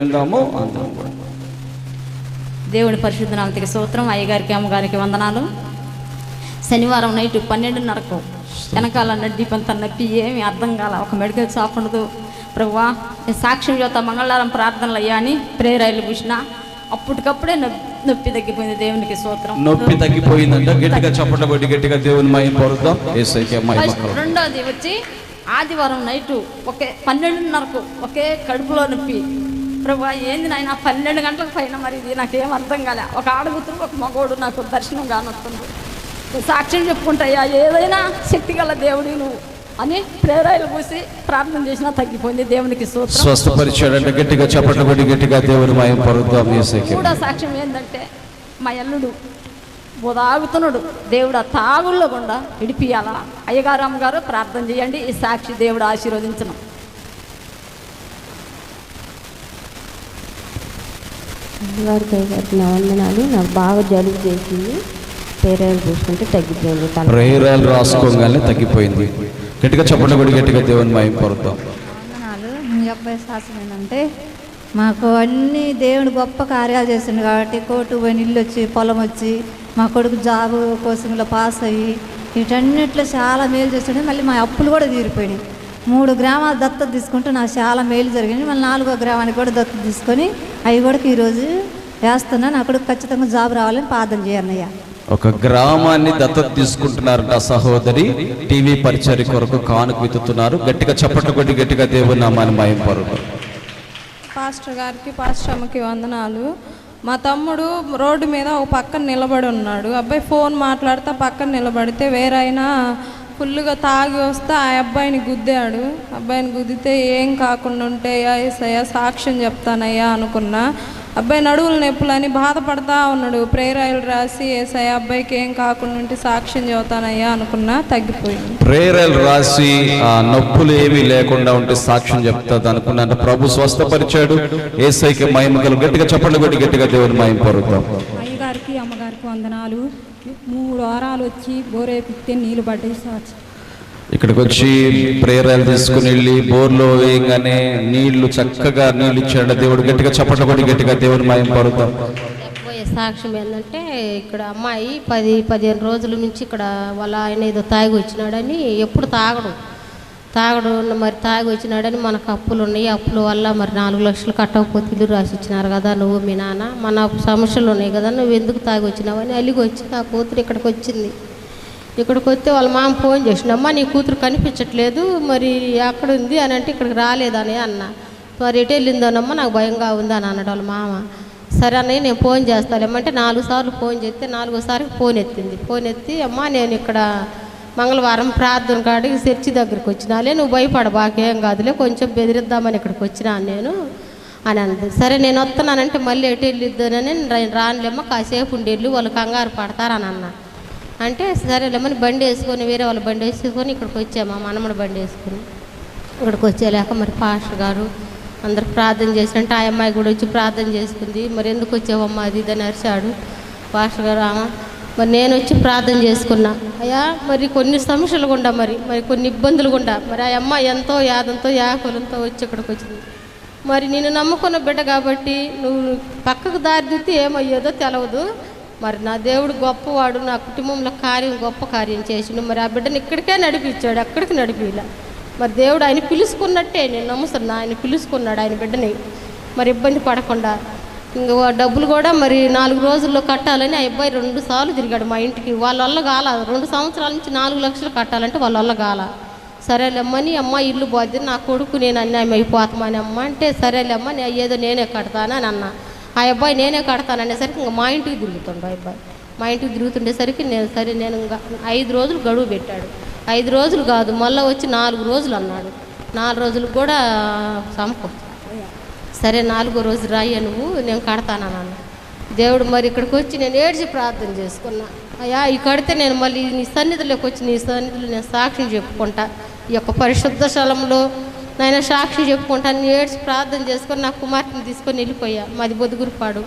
వెళ్దాము అందరం కూడా దేవుడి పరిశుద్ధ నామతికి సూత్రం అయ్యగారికి అమ్మగారికి వందనాలు. శనివారం నైట్ పన్నెండున్నరకు వెనకాల నడ్డీపంత నొప్పి ఏమి అర్థం కాల. ఒక మెడికల్ షాప్ ఉండదు. ప్రభువా సాక్ష్యం చేత మంగళవారం ప్రార్థనలు అయ్యా అని ప్రేరాయిలు పూసిన. అప్పటికప్పుడే నొప్పి నొప్పి తగ్గిపోయింది దేవునికి సూత్రం నొప్పి తగ్గిపోయిందంట. గట్టిగా చప్పట కొట్టి గట్టిగా దేవుని మహిమ పొరుద్దాం. రెండోది వచ్చి ఆదివారం నైటు ఒకే పన్నెండున్నరకు ఒకే కడుపులో నొప్పి. ప్రభు ఏంది నాయన పన్నెండు గంటలకు పైన మరి ఇది? నాకేం అర్థం కాలే. ఒక ఆడగుతురు ఒక మగోడు నాకు దర్శనం కానొస్తుంది. సాక్ష్యం చెప్పుకుంటాయా ఏదైనా శక్తి గల దేవుడి నువ్వు. అని ప్రేరాయలు పూసి ప్రార్థన చేసినా తగ్గిపోయింది దేవునికి స్వస్థపరిచాడంటే గట్టిగా చప్పట కొట్టి గట్టిగా దేవుని పొరుద్దాం మూడో సాక్ష్యం ఏంటంటే మా అల్లుడు ఉదాగుతున్నాడు దేవుడు ఆ తాగుల్లో గుండా విడిపియాలా అయ్యగారు అమ్మగారు ప్రార్థన చేయండి. ఈ సాక్షి దేవుడు ఆశీర్వదించను. అమ్మగారికి నా వందనాలు. నాకు బాగా జలుబు చేసింది. పేరాలు చూసుకుంటే తగ్గిపోయింది ప్రేరాలు రాసుకోగానే తగ్గిపోయింది. గట్టిగా చప్పట కొట్టి గట్టిగా దేవుని మహిమ పొరుద్దాం. వందనాలు. మీ అబ్బాయి శాసనం ఏంటంటే మాకు అన్ని దేవుడు గొప్ప కార్యాలు చేసిండు కాబట్టి కోర్టు పోయి ఇల్లు వచ్చి పొలం వచ్చి మా కొడుకు జాబ్ కోచింగ్లో పాస్ అయ్యి వీటన్నిట్లో చాలా మేలు చేస్తుండే మళ్ళీ మా అప్పులు కూడా తీరిపోయినాయి. మూడు గ్రామాలు దత్తత తీసుకుంటే నాకు చాలా మేలు జరిగింది. మళ్ళీ నాలుగో గ్రామానికి కూడా దత్తత తీసుకొని అవి కూడా ఈరోజు వేస్తున్నా నా కొడుకు ఖచ్చితంగా జాబ్ రావాలని ప్రార్థన చేయన్నయ్యా ఒక గ్రామాన్ని దత్తత తీసుకుంటున్నారంట ఆ సహోదరి. టీవీ పరిచర్య కొరకు కానుక విత్తుతున్నారు గట్టిగా చప్పట కొట్టి గట్టిగా దేవుని నామాన్ని పొరుద్దాం పాస్టర్ గారికి పాస్టర్ అమ్మకి వందనాలు. మా తమ్ముడు రోడ్డు మీద ఒక పక్కన నిలబడి ఉన్నాడు. అబ్బాయి ఫోన్ మాట్లాడుతా పక్కన నిలబడితే వేరైనా ఫుల్గా తాగి వస్తే ఆ అబ్బాయిని గుద్దాడు. అబ్బాయిని గుద్దితే ఏం కాకుండా ఉంటే ఏసయ్యా సాక్ష్యం చెప్తానయ్యా అనుకున్నా. అబ్బాయి నడువుల నొప్పులని బాధపడతా ఉన్నాడు. ప్రేరాయలు రాసి ఏసయ్య అబ్బాయికి ఏం కాకుండా ఉంటే సాక్ష్యం చెబుతానయ్యా అనుకున్నా. తగ్గిపోయింది. ప్రేరలు రాసి ఆ నొప్పులు ఏమీ లేకుండా ఉంటే సాక్ష్యం చెప్తాది అనుకున్నాను ప్రభు స్వస్థపరిచాడు. ఏసైకి మహిమ గట్టిగా చప్పట్లు కొట్టి గట్టిగా దేవుని మహిమ పొరుద్దాం అయ్యగారికి అమ్మగారికి వందనాలు. మూడు వారాలు వచ్చి బోరేపిస్తే నీళ్ళు పడ్డాయి సాక్షి ఇక్కడికి వచ్చి ప్రేరాలు తీసుకుని వెళ్ళి బోర్లో వేయగానే నీళ్ళు చక్కగా నీళ్ళు ఇచ్చాడు దేవుడు. గట్టిగా చప్పట్లు కొట్టి గట్టిగా దేవుని మహిమ పొరుద్దాం. చెప్పబోయే సాక్ష్యం ఏంటంటే ఇక్కడ అమ్మాయి పది పదిహేను రోజుల నుంచి ఇక్కడ వాళ్ళ ఆయన ఏదో తాగి వచ్చినాడని ఎప్పుడు తాగడు. తాగడు మరి తాగి వచ్చినాడని మనకు అప్పులు ఉన్నాయి. అప్పుల వల్ల మరి నాలుగు లక్షలు కట్టకపోతే ఇల్లు రాసి ఇచ్చినారు కదా నువ్వు మీ నాన్న. మన సమస్యలు ఉన్నాయి కదా నువ్వు ఎందుకు తాగి వచ్చినావని అలిగి వచ్చి నా కూతురు ఇక్కడికి వచ్చింది. ఇక్కడికి వస్తే వాళ్ళ మామ ఫోన్ చేసినమ్మా నీ కూతురు కనిపించట్లేదు మరి ఎక్కడ ఉంది? అని అంటే ఇక్కడికి రాలేదని అన్న. మరి ఎటు వెళ్ళిందోనమ్మా? నాకు భయంగా ఉంది అని అన్నాడు వాళ్ళ మామ. సరే అన్నయ్య నేను ఫోన్ చేస్తాను ఏమంటే నాలుగు సార్లు ఫోన్ చేస్తే నాలుగోసారి ఫోన్ ఎత్తింది. ఫోన్ ఎత్తి అమ్మా నేను ఇక్కడ మంగళవారం ప్రార్థన కాడికి చర్చి దగ్గరికి వచ్చినాలే నువ్వు భయపడ బాకేం కాదులే కొంచెం బెదిరిద్దామని ఇక్కడికి వచ్చినాను నేను అని అంది సరే నేను వస్తున్నానంటే మళ్ళీ ఎటు వెళ్ళిద్దానని నేను రానులేమ్మా కాసేపు ఉండేళ్ళు వాళ్ళు కంగారు పడతారని అన్న. అంటే సరేలేమని బండి వేసుకొని వేరే వాళ్ళ బండి వేసుకొని ఇక్కడికి వచ్చామా మా మనమడ బండి వేసుకొని. ఇక్కడికి వచ్చేలాక మరి పాస్టర్ గారు అందరు ప్రార్థన చేసినట్టు ఆ అమ్మాయి కూడా వచ్చి ప్రార్థన చేసుకుంది. మరి ఎందుకు వచ్చావమ్మా అది ఇది అని అరిచాడు. పాస్టర్ గారు ఆమె మరి నేను వచ్చి ప్రార్థన చేసుకున్నా. అయ్యా మరి కొన్ని సమస్యలు గుండా మరి మరి కొన్ని ఇబ్బందులు గుండా. మరి ఆ అమ్మ ఎంతో యాదంతో యాకులంతో వచ్చి ఇక్కడికి వచ్చింది. మరి నేను నమ్ముకున్న బిడ్డ కాబట్టి నువ్వు పక్కకు దారి ఏమయ్యేదో తెలవదు. మరి నా దేవుడు గొప్పవాడు నా కుటుంబంలో కార్యం గొప్ప కార్యం చేసిండు. మరి ఆ బిడ్డని ఇక్కడికే నడిపించాడు ఎక్కడికి నడిపిలా మరి దేవుడు ఆయన పిలుచుకున్నట్టే నేను నమ్ముతున్నా ఆయన పిలుచుకున్నాడు ఆయన బిడ్డని. మరి ఇబ్బంది పడకుండా ఇంకా డబ్బులు కూడా మరి నాలుగు రోజుల్లో కట్టాలని ఆ అబ్బాయి రెండు సార్లు తిరిగాడు మా ఇంటికి. వాళ్ళ వల్ల కాల. రెండు సంవత్సరాల నుంచి నాలుగు లక్షలు కట్టాలంటే వాళ్ళ వల్ల కాల. సరేలేమ్మని అమ్మ ఇల్లు పోద్ది నా కొడుకు నేను అన్యాయం అయిపోతామని అమ్మ అంటే సరేలేమ్మ ఏదో నేనే కడతానని అన్న. ఆ అబ్బాయి నేనే కడతాను అనేసరికి ఇంకా మా ఇంటికి తిరుగుతుండు ఆ అబ్బాయి. మా ఇంటికి తిరుగుతుండేసరికి నేను సరే నేను ఇంకా ఐదు రోజులు గడువు పెట్టాడు. ఐదు రోజులు కాదు మళ్ళీ వచ్చి నాలుగు రోజులు అన్నాడు. నాలుగు రోజులు కూడా సమకూర్చు సరే నాలుగో రోజు రాయ్యా నువ్వు నేను కడతానన్నాను దేవుడు మరి ఇక్కడికి వచ్చి నేను ఏడ్చి ప్రార్థన చేసుకున్నా. అయ్యా ఈ కడితే నేను మళ్ళీ నీ సన్నిధిలోకి వచ్చి నీ సన్నిధిలో నేను సాక్షి చెప్పుకుంటా. ఈ యొక్క పరిశుద్ధ స్థలంలో నాయన సాక్షి చెప్పుకుంటా నేను ఏడ్చి ప్రార్థన చేసుకొని నా కుమార్తెని తీసుకొని వెళ్ళిపోయా. మాది బొద్దుగురిపాడు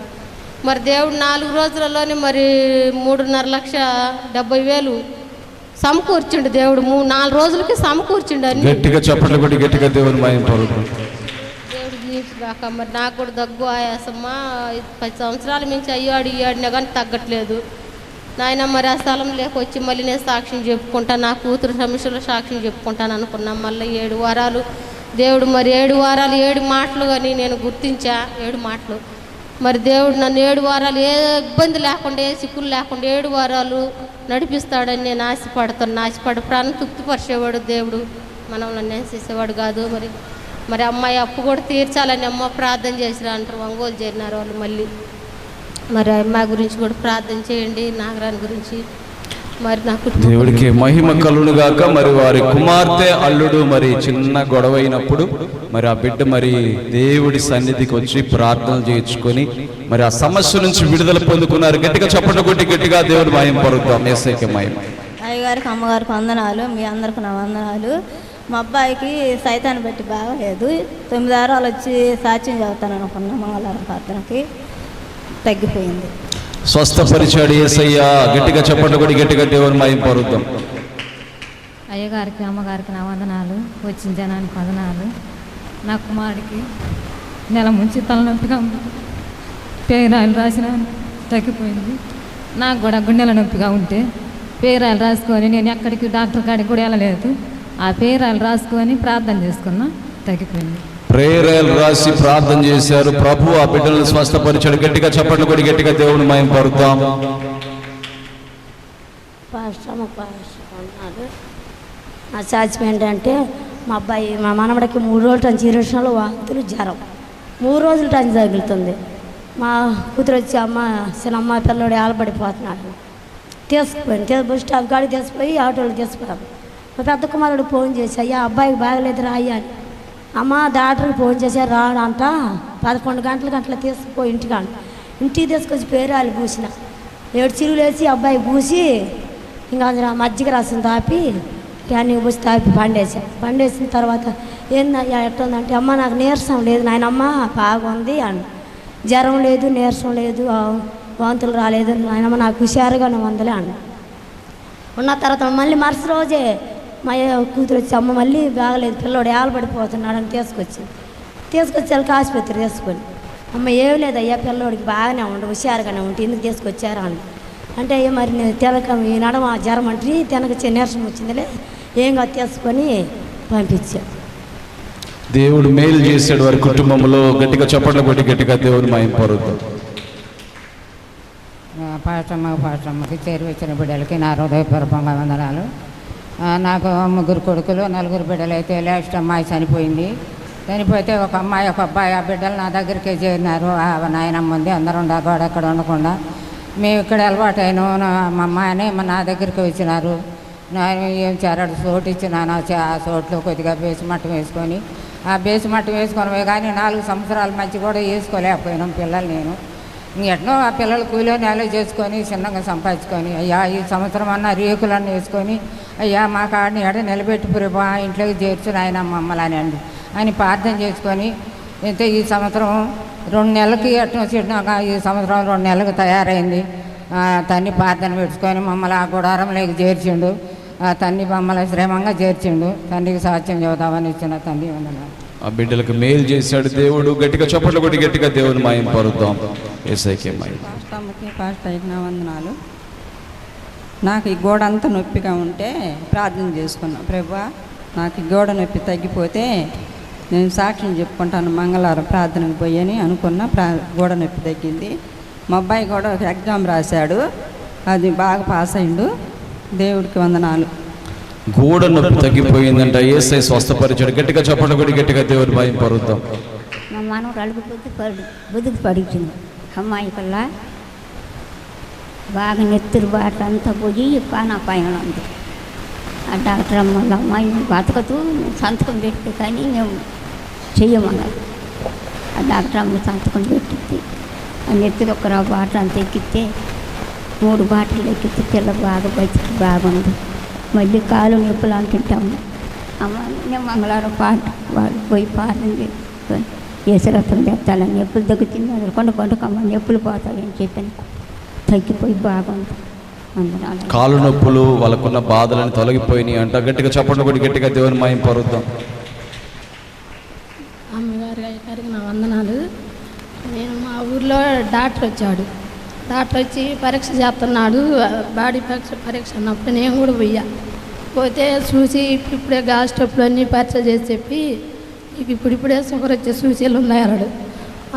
మరి దేవుడు నాలుగు రోజులలోనే మరి మూడున్నర లక్ష డెబ్బై వేలు సమకూర్చిండు దేవుడు. మూడు నాలుగు రోజులకి సమకూర్చిండు అన్ని. గట్టిగా చప్పట్లు కొట్టి గట్టిగా దేవుని మహిమ పొరుద్దాం మరి నాకు కూడా దగ్గు ఆయాసమ్మా. పది సంవత్సరాల మించి అయ్యాడు ఇయ్యాడినా కానీ తగ్గట్లేదు. నాయన మరి ఆ స్థలం లేకొచ్చి మళ్ళీ నేను సాక్ష్యం చెప్పుకుంటా నా కూతురు సమస్యలో సాక్ష్యం చెప్పుకుంటాను అనుకున్నాం మళ్ళీ ఏడు వారాలు దేవుడు మరి ఏడు వారాలు ఏడు మాటలు కానీ నేను గుర్తించా. ఏడు మాటలు. మరి దేవుడు నన్ను ఏడు వారాలు ఏ ఇబ్బంది లేకుండా ఏ సిక్కులు లేకుండా ఏడు వారాలు నడిపిస్తాడని నేను ఆశపడతాను ఆశపడి ప్రాణం తృప్తిపరిచేవాడు దేవుడు. మనం నన్ను చేసేవాడు కాదు మరి. మరి అమ్మాయి అప్పు కూడా తీర్చాలని అమ్మ ప్రార్థన చేసిరా అంటారు. ఒంగోలు చేరినారు వాళ్ళు మళ్ళీ. మరి అమ్మాయి గురించి కూడా ప్రార్థన చేయండి నాగరాని గురించి. మరి నా కుటుంబం దేవుడికి మహిమ కలును గాక మరి వారి కుమార్తె అల్లుడు మరి చిన్న గొడవ అయినప్పుడు మరి ఆ బిడ్డ మరి దేవుడి సన్నిధికి వచ్చి ప్రార్థనలు చేయించుకొని మరి ఆ సమస్య నుంచి విడుదల పొందుకున్నారు. గట్టిగా చప్పట్లు కొట్టి గట్టిగా దేవుడి మహిమ పరుద్దాం ఏసైకి మహిమ. అయ్యగారికి అమ్మగారికి వందనాలు. మీ అందరికి నా వందనాలు. మా అబ్బాయికి సైతాన్ని బట్టి బాగలేదు తొమ్మిది వారాలు వచ్చి సాక్ష్యం చదువుతాను అనుకున్నా. మంగళవారం ప్రార్థనకి తగ్గిపోయింది. స్వస్థపరిచాడు ఏసయ్య గట్టిగా చప్పట్లు కొట్టి గట్టిగా దేవుని మహిమ పరుద్దాం. అయ్యగారికి అమ్మగారికి నా వందనాలు. వచ్చిన జనానికి వందనాలు. నా కుమారుడికి నెల ముంచి తలనొప్పిగా ఉంది. పేరాయలు రాసిన తగ్గిపోయింది. నాకు కూడా గుండెల నొప్పిగా ఉంటే పేరాయలు రాసుకొని నేను ఎక్కడికి డాక్టర్ కాడికి కూడా వెళ్ళలేదు. ఆ పేరాయలు రాసుకొని ప్రార్థన చేసుకున్నా తగ్గిపోయింది. ప్రేరేలు రాసి ప్రార్థన చేశారు. ప్రభు ఆ బిడ్డలను స్వస్థపరిచాడు. గట్టిగా చప్పట్లు కొట్టి గట్టిగా దేవుని మహిమ పరుద్దాం. నా సాధ్యం ఏంటంటే మా అబ్బాయి మా మనవడికి మూడు రోజులు టంచి చీరక్షణలో వాంతులు జ్వరం. మూడు రోజులు టంచి తగులుతుంది. మా కూతురు వచ్చి అమ్మ చిన్నమ్మ పిల్లడు ఏలబడిపోతున్నాడు తీసుకుపోయింది. బస్ స్టాప్ కాడికి తీసుకుపోయి ఆటోలో తీసుకుపోయాం. మా పెద్ద కుమారుడు ఫోన్ చేసి అయ్యా అబ్బాయికి బాగలేదు రా అయ్యా. అని అమ్మ డాక్టర్కి ఫోన్ చేశారు రాడంట పదకొండు గంటల గంటల తీసుకుపోయి ఇంటికాడ ఇంటికి తీసుకొచ్చి పేరాలు పూసిన. ఏడు చిరువులు వేసి అబ్బాయి పూసి ఇంకా అందులో మజ్జిగ రసం తాపి క్యాన్ని పూసి తాపి పండేసా పండేసిన తర్వాత ఏందయ్యా ఎట్టుందంటే అమ్మ నాకు నీరసం లేదు నాయనమ్మ బాగుంది అని జ్వరం లేదు నీరసం లేదు వాంతులు రాలేదు నాయనమ్మ నాకు హుషారుగానే ఉందిలే అన్న ఉన్న తర్వాత మళ్ళీ మరుసటి రోజే మా కూతురు వచ్చి అమ్మ మళ్ళీ బాగలేదు పిల్లోడు ఏలబడిపోతున్నాడు అని తీసుకొచ్చింది తీసుకొచ్చి వాళ్ళకి ఆసుపత్రి తీసుకొని అమ్మ ఏం లేదు అయ్యా పిల్లోడికి బాగానే ఉండు హుషారుగానే ఉంటే ఎందుకు తీసుకొచ్చారా అని అంటే అయ్యా మరి నేను తెలక ఈ నడమ జ్వరం అంటే తెనక నీరసం వచ్చిందిలే ఏం కాదు తీసుకొని పంపించా. దేవుడు మేలు చేశాడు వారి కుటుంబంలో గట్టిగా చప్పట్లు కొట్టి గట్టిగా దేవుని మహిమ పరుద్దాం. పాశ్రమ పాశ్రమకి చేరి వచ్చిన బిడ్డలకి నా హృదయపూర్వకంగా వందనాలు. నాకు ముగ్గురు కొడుకులు నలుగురు బిడ్డలు అయితే లాస్ట్ అమ్మాయి చనిపోయింది. చనిపోతే ఒక అమ్మాయి ఒక అబ్బాయి ఆ బిడ్డలు నా దగ్గరికే చేరినారు. ఆ నాయనమ్మ ఉంది అందరూ ఉండకూడదు అక్కడ ఉండకుండా. మేము ఇక్కడ అలవాటు అయిన మా అమ్మాయిని నా దగ్గరికి వచ్చినారు. ఏం చేరాడు సోటు ఇచ్చినాను ఆ ఆ సోట్లో కొద్దిగా బేసిమట్టం వేసుకొని. ఆ బేసిమట్టం వేసుకొని కానీ నాలుగు సంవత్సరాల మధ్య కూడా వేసుకోలేకపోయినాం పిల్లలు నేను. ఎట్నో ఆ పిల్లలు కూలో నేల చేసుకొని చిన్నగా సంపాదించుకొని అయ్యా ఈ సంవత్సరం అన్న రేకులన్నీ వేసుకొని అయ్యా మా కాడిని ఎడ నిలబెట్టి ప్రభా ఇంట్లోకి చేర్చుని ఆయన మమ్మల్ని అండి. అని ప్రార్థన చేసుకొని అయితే ఈ సంవత్సరం రెండు నెలలకి వచ్చినాక ఈ సంవత్సరం రెండు నెలలకు తయారైంది. తన్ని ప్రార్థన పెట్టుకొని మమ్మల్ని ఆ గుడారంలోకి చేర్చిండు. ఆ తన్ని మమ్మల్ని శ్రమంగా చేర్చిండు. తండ్రికి సాక్ష్యం చెబుతామని ఇచ్చిన తండ్రి వందనాలు. ఆ బిడ్డలకు మేలు చేశాడు దేవుడు. గట్టిగా చప్పట్లు కొట్టి గట్టిగా దేవుని మహిమ పరుద్దాం. ఏసైకే అయిన వందనాలు. నాకు ఈ గోడ అంతా నొప్పిగా ఉంటే ప్రార్థన చేసుకున్నా. ప్రభా నాకు ఈ గోడ నొప్పి తగ్గిపోతే నేను సాక్ష్యం చెప్పుకుంటాను మంగళవారం ప్రార్థనకు పోయని అనుకున్న. ప్రా గోడ నొప్పి తగ్గింది. మా అబ్బాయి కూడా ఒక ఎగ్జామ్ రాశాడు. అది బాగా పాస్ అయిండు. దేవుడికి వందనాలు. గోడ నొప్పి తగ్గిపోయిందంట. ఏసై స్వస్థపరిచాడు. గట్టిగా చప్పట్లు కొట్టి గట్టిగా దేవుని మహిమ పరుద్దాం. మా మనవరాలకు బుద్ధి పడి బుద్ధికి అమ్మాయి కల్లా బాగా నెత్తురు బాట అంతా పోయి పానా పైన ఉంది ఆ డాక్టర్ అమ్మ వాళ్ళ అమ్మాయి బతకదు సంతకం పెట్టి కానీ మేము చెయ్యమన్నారు. ఆ డాక్టర్ అమ్మ సంతకం పెట్టింది. ఆ నెత్తురు ఒక బాట అంత ఎక్కితే మూడు బాటలు ఎక్కితే పిల్ల బాగా బతికి బాగుంది. మళ్ళీ కాలు నొప్పులు అంటుంటాము. అమ్మ నేను మంగళవారం పాట వాళ్ళు పోయి పాడింది ఏసరత్వం తెస్తాను నొప్పులు తగ్గుతుంది అది కొండ కొండకమ్మ నొప్పులు పోతాయని చెప్పాను. తగ్గిపోయి బాగుంది అందులో కాలు నొప్పులు వాళ్ళకున్న బాధలను తొలగిపోయినాయి అంట. గట్టిగా చప్పట్లు కొట్టి గట్టిగా దేవుని మహిమ పరుద్దాం. అమ్మగారి అయ్యగారికి నా వందనాలు. నేను మా ఊర్లో డాక్టర్ వచ్చాడు. డాక్టర్ వచ్చి పరీక్ష చేస్తున్నాడు. బాడీ పరీక్ష పరీక్ష అన్నప్పుడు నేను కూడా పోయా. పోతే చూసి ఇప్పుడిప్పుడే గ్యాస్ స్టెప్లు అన్నీ పరీక్ష చేసి చెప్పి నీకు ఇప్పుడిప్పుడే షుగర్ వచ్చే సూచీలు ఉన్నాయన్నాడు.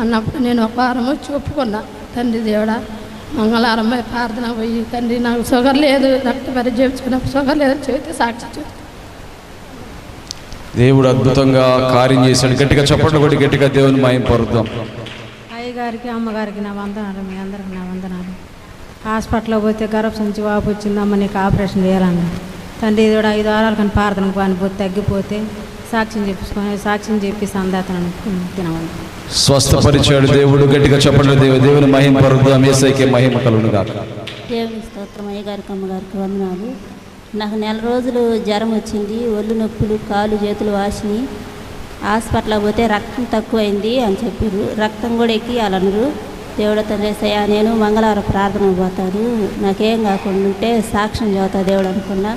అన్నప్పుడు నేను ఒక వారం వచ్చి ఒప్పుకున్నా తండ్రి దేవుడా మంగళవారం పోయి ప్రార్థన పోయి తండ్రి నాకు షుగర్ లేదు. రక్త పరీక్ష చేయించుకున్నప్పుడు షుగర్ లేదని చెబితే సాక్షి దేవుడు అద్భుతంగా కార్యం చేశాడు. గట్టిగా చెప్పండి కొట్టి గట్టిగా దేవుని మాయం పరుద్దాం. అయ్యగారికి అమ్మగారికి నా వందనాలు. మీ అందరికి నా వందనాలు. హాస్పిటల్లో పోతే గర్భ సంచి వాపు వచ్చిందమ్మ నీకు ఆపరేషన్ చేయాలన్న తండ్రి ఇది కూడా ఐదు వారాలు కానీ ప్రార్థనకు పానిపోతే తగ్గిపోతే సాక్ష్యం చెప్పుకొని సాక్ష్యం చెప్పి సందాతనని తినవండి స్వస్థపరిచాడు దేవుడు గట్టిగా చెప్పండి దేవు దేవుని మహిమ పరుద్దాం ఏసైకే మహిమ కలుగును గాక. దేవుని స్తోత్రం అయ్యగారికి అమ్మగారికి వందనాలు. నాకు నెల రోజులు జ్వరం వచ్చింది ఒళ్ళు నొప్పులు కాలు చేతులు వాసినాయి హాస్పిటల్కి పోతే రక్తం తక్కువైంది అని చెప్పారు రక్తం కూడా ఎక్కియాలన్నారు. దేవుడు తండ్రి నేను మంగళవారం ప్రార్థన పోతాను. నాకేం కాకుండా ఉంటే సాక్ష్యం చదువుతా దేవుడు అనుకున్నా.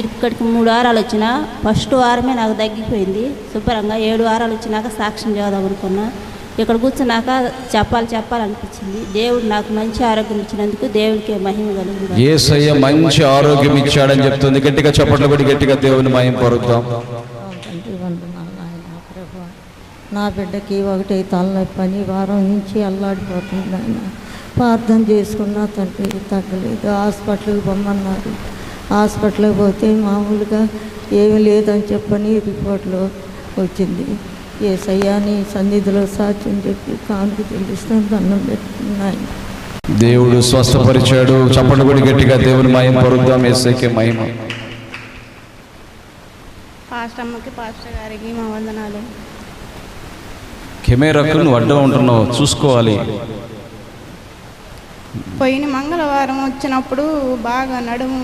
ఇక్కడికి మూడు వారాలు వచ్చినా ఫస్ట్ వారమే నాకు తగ్గిపోయింది. శుభ్రంగా ఏడు వారాలు వచ్చినాక సాక్ష్యం చదువుదాం అనుకున్నా ఇక్కడ కూర్చున్నాక చెప్పాలి చెప్పాలనిపించింది దేవుడు నాకు మంచి ఆరోగ్యం ఇచ్చినందుకు దేవుడికి మహిమ కలుగుతుంది. ఏసయ్య మంచి ఆరోగ్యం ఇచ్చాడని చెప్తుంది. గట్టిగా చెప్పండి కొట్టి గట్టిగా దేవుని మహిమ పరుద్దాం. నా బిడ్డకి ఒకటి తలనొప్పి అని వారం నుంచి అల్లాడిపోతుంది ఆయన ప్రార్థన చేసుకున్నా తండ్రి తగ్గలేదు. హాస్పిటల్కి పొమ్మన్నారు. హాస్పిటల్కి పోతే మామూలుగా ఏమీ లేదని చెప్పని రిపోర్ట్లో వచ్చింది. ఏ సయ్యాని సన్నిధిలో సాక్ష్యం చెప్పి కానుక చెల్లిస్తాను దండం పెట్టుకున్నాయి దేవుడు స్వస్థపరిచాడు. చెప్పండి కొట్టి గట్టిగా దేవుని మహిమ పరుద్దాం ఏసైకే మహిమ. పాస్టర్ అమ్మకి పాస్టర్ గారికి మా వందనాలు. కెమెరాకు నువ్వు అడ్డం ఉంటున్నావు చూసుకోవాలి. పోయిన మంగళవారం వచ్చినప్పుడు బాగా నడుము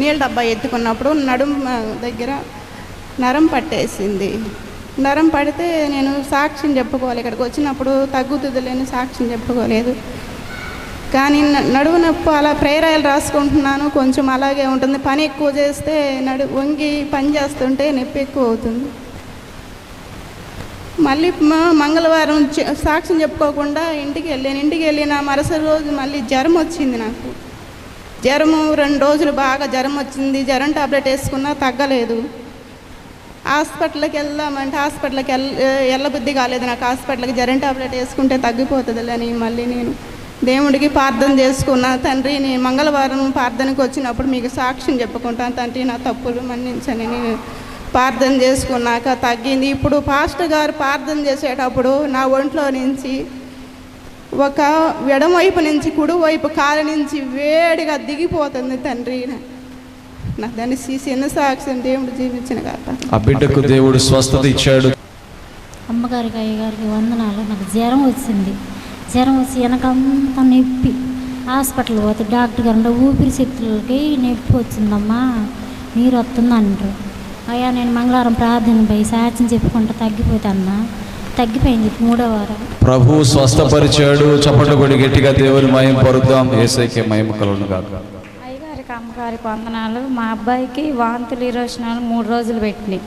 నీళ్ళ డబ్బా ఎత్తుకున్నప్పుడు నడుము దగ్గర నరం పట్టేసింది. నరం పడితే నేను సాక్ష్యం చెప్పుకోవాలి. ఇక్కడికి వచ్చినప్పుడు తగ్గుతుందిలేని సాక్ష్యం చెప్పుకోలేదు. కానీ నడుము నొప్పి అలా ప్రేరాయలు రాసుకుంటున్నాను. కొంచెం అలాగే ఉంటుంది. పని ఎక్కువ చేస్తే నడు వంగి పని చేస్తుంటే నొప్పి ఎక్కువ అవుతుంది. మళ్ళీ మంగళవారం సాక్ష్యం చెప్పుకోకుండా ఇంటికి వెళ్ళాను ఇంటికి వెళ్ళిన మరుసటి రోజు మళ్ళీ జ్వరం వచ్చింది నాకు. జ్వరము రెండు రోజులు బాగా జ్వరం వచ్చింది. జ్వరం టాబ్లెట్ వేసుకున్నా తగ్గలేదు. హాస్పిటల్కి వెళ్దామంటే హాస్పిటల్కి వెళ్ళ వెళ్ళబుద్ధి కాలేదు నాకు. హాస్పిటల్కి జ్వరం టాబ్లెట్ వేసుకుంటే తగ్గిపోతుందిలే మళ్ళీ నేను దేవుడికి ప్రార్థన చేసుకున్నా. తండ్రి నేను మంగళవారం ప్రార్థనకు వచ్చినప్పుడు మీకు సాక్ష్యం చెప్పుకుంటాను. తండ్రి నా తప్పులు మన్నించని నేను ప్రార్థన చేసుకున్నాక తగ్గింది. ఇప్పుడు పాస్టర్ గారు ప్రార్థన చేసేటప్పుడు నా ఒంట్లో నుంచి ఒక ఎడమవైపు నుంచి కుడివైపు కాలు నుంచి వేడిగా దిగిపోతుంది తండ్రి. నా దాన్ని సీసీ ఎన్న సాక్ష్యం దేవుడు జీవించిన కాక ఆ బిడ్డకు దేవుడు స్వస్థత ఇచ్చాడు. అమ్మగారికి అయ్యగారికి వందనాలు. నాకు జ్వరం వచ్చింది. జ్వరం వచ్చి వెనకంతా నొప్పి. హాస్పిటల్ పోతే డాక్టర్ గారు ఊపిరితిత్తులకి నొప్పి వచ్చిందమ్మా. నీరు వస్తుంది అంటారు అయ్యా నేను మంగళవారం ప్రార్థన పోయి సాక్ష్యం చెప్పుకుంటా తగ్గిపోతాన్నా తగ్గిపోయింది మూడో వారం. ప్రభు స్వస్థపరిచాడు. చెప్పండి కొట్టి గట్టిగా దేవుని మహిమ పరుద్దాం. ఏసైకే మహిమ కలుగును గాక. అయ్యగారికి అమ్మగారికి వందనాలు. మా అబ్బాయికి వాంతులు ఈరోజనాలు మూడు రోజులు పెట్టినాయి.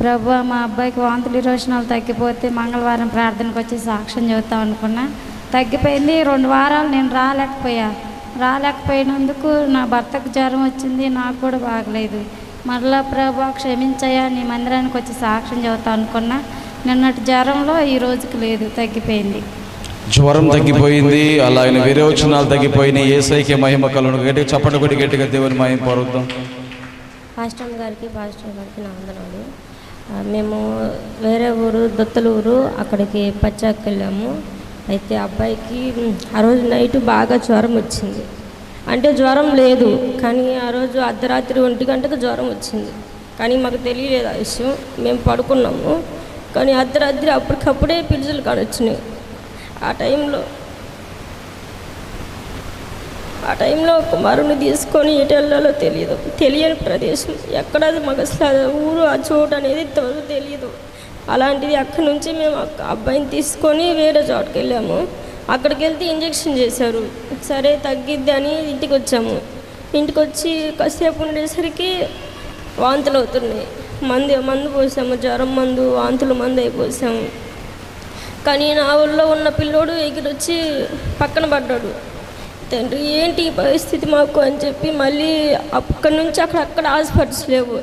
ప్రభు మా అబ్బాయికి వాంతులు ఈరోజనాలు తగ్గిపోతే మంగళవారం ప్రార్థనకు వచ్చి సాక్ష్యం చెబుతాం అనుకున్నా. తగ్గిపోయింది. రెండు వారాలు నేను రాలేకపోయా. రాలేకపోయినందుకు నా భర్తకు జ్వరం వచ్చింది. నాకు కూడా బాగలేదు. మరలా ప్రభు క్షమించయ్యా నీ మందిరానికి వచ్చి సాక్ష్యం చెబుతాం అనుకున్నా. నిన్నటి జ్వరంలో ఈ రోజుకి లేదు తగ్గిపోయింది. జ్వరం తగ్గిపోయింది అలాగే విరోచనాలు తగ్గిపోయినాయి. ఏసైకే మహిమ కలుగును. గట్టిగా చెప్పండి కొట్టి గట్టిగా దేవుని మహిమ పరుద్దాం పాస్టర్ గారికి పాస్టర్ గారికి నా వందనాలు. మేము వేరే ఊరు దొత్తలూరు అక్కడికి పచ్చాకి వెళ్ళాము అయితే అబ్బాయికి ఆ రోజు నైట్ బాగా జ్వరం వచ్చింది. అంటే జ్వరం లేదు. కానీ ఆ రోజు అర్ధరాత్రి ఒంటి గంటకు జ్వరం వచ్చింది. కానీ మాకు తెలియలేదు ఆ విషయం. మేము పడుకున్నాము. కానీ అర్ధరాత్రి అప్పటికప్పుడే పిలుచులు కాడొచ్చినాయి. ఆ టైంలో ఆ టైంలో కుమారుని తీసుకొని ఎటు వెళ్ళాలో తెలియదు. తెలియని ప్రదేశం. ఎక్కడ అది మాకు అసలు ఊరు ఆ చోటు అనేది తెలియదు అలాంటిది అక్కడి నుంచి మేము అబ్బాయిని తీసుకొని వేరే చోటుకి వెళ్ళాము అక్కడికి వెళ్తే ఇంజెక్షన్ చేశారు. సరే తగ్గిద్ది అని ఇంటికి వచ్చాము ఇంటికి వచ్చి కాసేపు ఉండేసరికి వాంతులు అవుతున్నాయి. మందు మందు పోసాము జ్వరం మందు వాంతులు మందు అయిపోసాము కానీ నా ఊళ్ళో ఉన్న పిల్లోడు ఎగిరొచ్చి పక్కన పడ్డాడు. తండ్రి ఏంటి పరిస్థితి మాకు? అని చెప్పి మళ్ళీ అక్కడి నుంచి అక్కడక్కడ హాస్పిటల్స్ లేవు.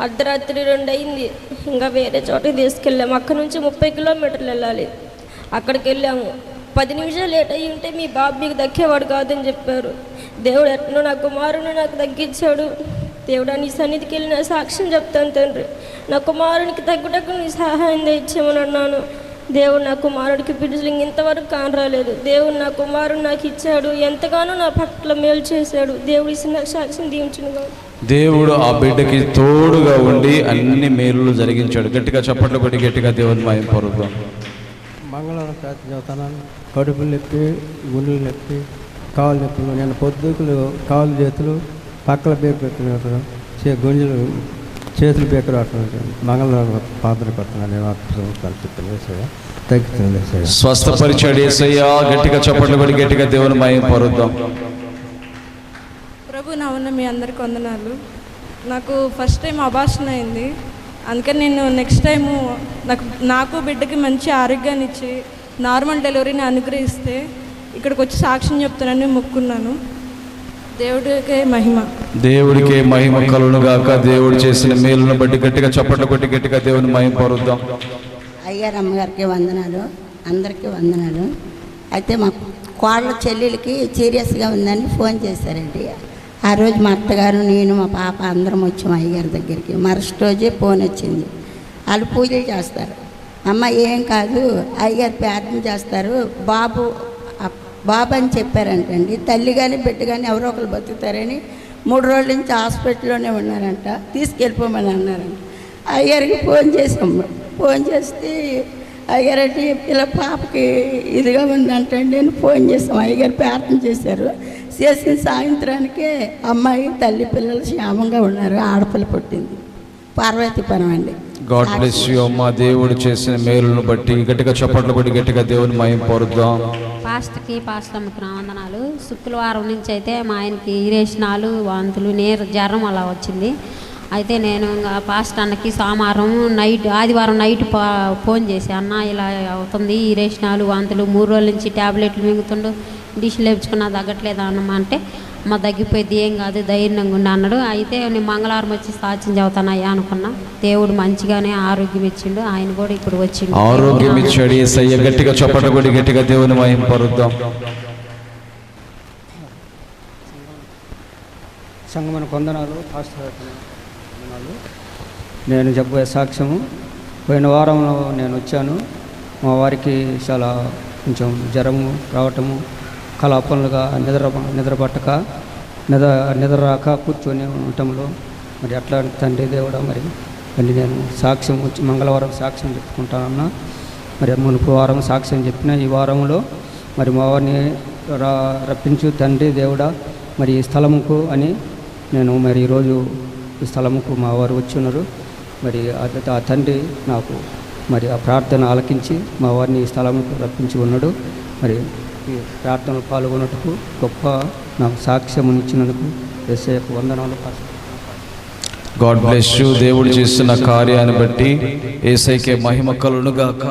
అర్ధరాత్రి రెండు అయింది ఇంకా వేరే చోటకి తీసుకెళ్ళాము. అక్కడ నుంచి ముప్పై కిలోమీటర్లు వెళ్ళాలి. అక్కడికి వెళ్ళాము పది నిమిషాలు లేట్ అయ్యి ఉంటే మీ బాబు మీకు దక్కేవాడు కాదని చెప్పారు. దేవుడు ఎట్నో నా కుమారుని నాకు తగ్గించాడు దేవుడా నీ సన్నిధికి వెళ్ళి నా సాక్ష్యం చెప్తాను తండ్రి. నా కుమారునికి తగ్గుటకు నీ సహాయం తెచ్చామని అన్నాను. దేవుడు నా కుమారుడికి బిడ్డలు ఇంతవరకు కానరాలేదు దేవుడు నా కుమారుడు నాకు ఇచ్చాడు. ఎంతగానో నా పట్ల మేలు చేశాడు. దేవుడు ఇచ్చిన సాక్ష్యం దీవించునుగా దేవుడు ఆ బిడ్డకి తోడుగా ఉండి అన్ని మేలులు జరిగించాడు. గట్టిగా చప్పట్లు కొట్టి గట్టిగా దేవుని మాయం పొరుద్దాం మంగళవారం ప్రార్థన కడుపులు నొప్పి గుండెలు నొప్పి కాలు నొప్పులు నేను పొద్దుకులు కాలు చేతులు పక్కల బేకు పెట్టినట్టు చే గుంజలు చేతులు బేకు రావట్లేదు మంగళవారం పాత్ర కొడుతున్నాను నేను అర్థం చెప్తాను తగ్గుతుంది స్వస్థపరిచాడు ఏసయ్యా గట్టిగా చప్పట్లు కొట్టి గట్టిగా దేవుని మాయం పొరుద్దాం. ప్రభు నా ఉన్న మీ అందరికి వందనాలు నాకు ఫస్ట్ టైం అభాషణ అయింది. అందుకని నేను నెక్స్ట్ టైము నాకు నాకు బిడ్డకి మంచి ఆరోగ్యాన్ని ఇచ్చి నార్మల్ డెలివరీని అనుగ్రహిస్తే ఇక్కడికి వచ్చి సాక్ష్యం చెప్తానని మొక్కున్నాను. దేవుడికే మహిమ. దేవుడికే మహిమ కలును గాక దేవుడు చేసిన మేలును బట్టి గట్టిగా చప్పట్లు కొట్టి గట్టిగా దేవుని మహిమ పొరుద్దాం. అయ్యారు అమ్మగారికి వందనాలు. అందరికీ వందనాలు. అయితే మా కోళ్ళ చెల్లెలకి సీరియస్గా ఉందని ఫోన్ చేశారండి. ఆ రోజు మా అత్తగారు నేను మా పాప అందరం వచ్చాం అయ్యగారి దగ్గరికి. మరుసటి రోజే ఫోన్ వచ్చింది. వాళ్ళు పూజలు చేస్తారు. అమ్మ ఏం కాదు అయ్యగారు ప్రార్థన చేస్తారు. బాబు బాబు అని చెప్పారంటండి. తల్లి కానీ బిడ్డ కానీ ఎవరో ఒకరు బతుకుతారని మూడు రోజుల నుంచి హాస్పిటల్లోనే ఉన్నారంట. తీసుకెళ్ళిపోమని అన్నారంట. అయ్యారికి ఫోన్ చేసాం ఫోన్ చేస్తే అయ్యారంటే ఇలా పాపకి ఇదిగా ఉందంటండి నేను ఫోన్ చేసాం అయ్యగారు ప్రార్థన చేశారు. చేసిన సాయంత్రానికే అమ్మాయి తల్లి పిల్లలు క్షేమంగా ఉన్నారు. ఆడపిల్ల పుట్టింది. పార్వతీపురం అండి. గాడ్ బ్లెస్ యూ అమ్మ. దేవుడు చేసిన మేలును బట్టి గట్టిగా చప్పట్లు కొట్టి గట్టిగా దేవుని మహిమ పొరుద్దాం పాస్ట్కి పాస్ట్ అమ్మకి నా వందనాలు. శుక్రవారం నుంచి అయితే మా ఆయనకి ఇరేషనాలు వాంతులు నీరు జ్వరం అలా వచ్చింది. అయితే నేను పాస్ట్ అన్నకి సోమవారం నైట్ ఆదివారం నైట్ ఫోన్ చేసి అన్న ఇలా అవుతుంది ఇరేషనాలు వాంతులు మూడు రోజుల నుంచి ట్యాబ్లెట్లు మింగుతుండు డిష్లు వేపించుకున్నా తగ్గట్లేదా అన్నమా అంటే మా తగ్గిపోయింది ఏం కాదు ధైర్యంగా ఉండి అన్నాడు. అయితే నేను మంగళవారం వచ్చి సాక్ష్యం చదువుతానయ్యా అనుకున్నా. దేవుడు మంచిగానే ఆరోగ్యం ఇచ్చిండు. ఆయన కూడా ఇప్పుడు వచ్చిండు. ఆరోగ్యం ఇచ్చాడు. ఏసయ్య గట్టిగా చప్పట్లు కొట్టి గట్టిగా దేవుని మహిమ పొరుద్దాం. సంగమన కొందనాలు పాస్టర్ నేను చెప్పబోయే సాక్ష్యము పోయిన వారంలో నేను వచ్చాను. మా వారికి చాలా కొంచెం జ్వరము రావటము కలాపనలుగా నిద్ర నిద్ర పట్టక నిద్ర నిద్ర రాక కూర్చొని ఉండటంలో మరి అట్లా తండ్రి దేవుడ మరి. మరి నేను సాక్ష్యం వచ్చి మంగళవారం సాక్ష్యం చెప్పుకుంటానన్నా మరి మునుపు వారం సాక్ష్యం చెప్పిన ఈ వారంలో మరి మా వారిని రా రప్పించు తండ్రి దేవుడా మరి ఈ స్థలముకు అని నేను మరి ఈరోజు ఈ స్థలముకు మా వారు వచ్చి ఉన్నారు. మరి ఆ- తండ్రి నాకు మరి ఆ ప్రార్థన ఆలకించి మా వారిని ఈ స్థలముకు రప్పించి ఉన్నాడు. మరి ప్రార్థనలు పాల్గొన్నట్టుకు గొప్ప నాకు సాక్ష్యం ఇచ్చినందుకు ఎస్ఐ వందనాలు గాడ్ బ్లెస్ యూ దేవుడు చేస్తున్న కార్యాన్ని బట్టి ఏసైకే మహిమ కలును గాక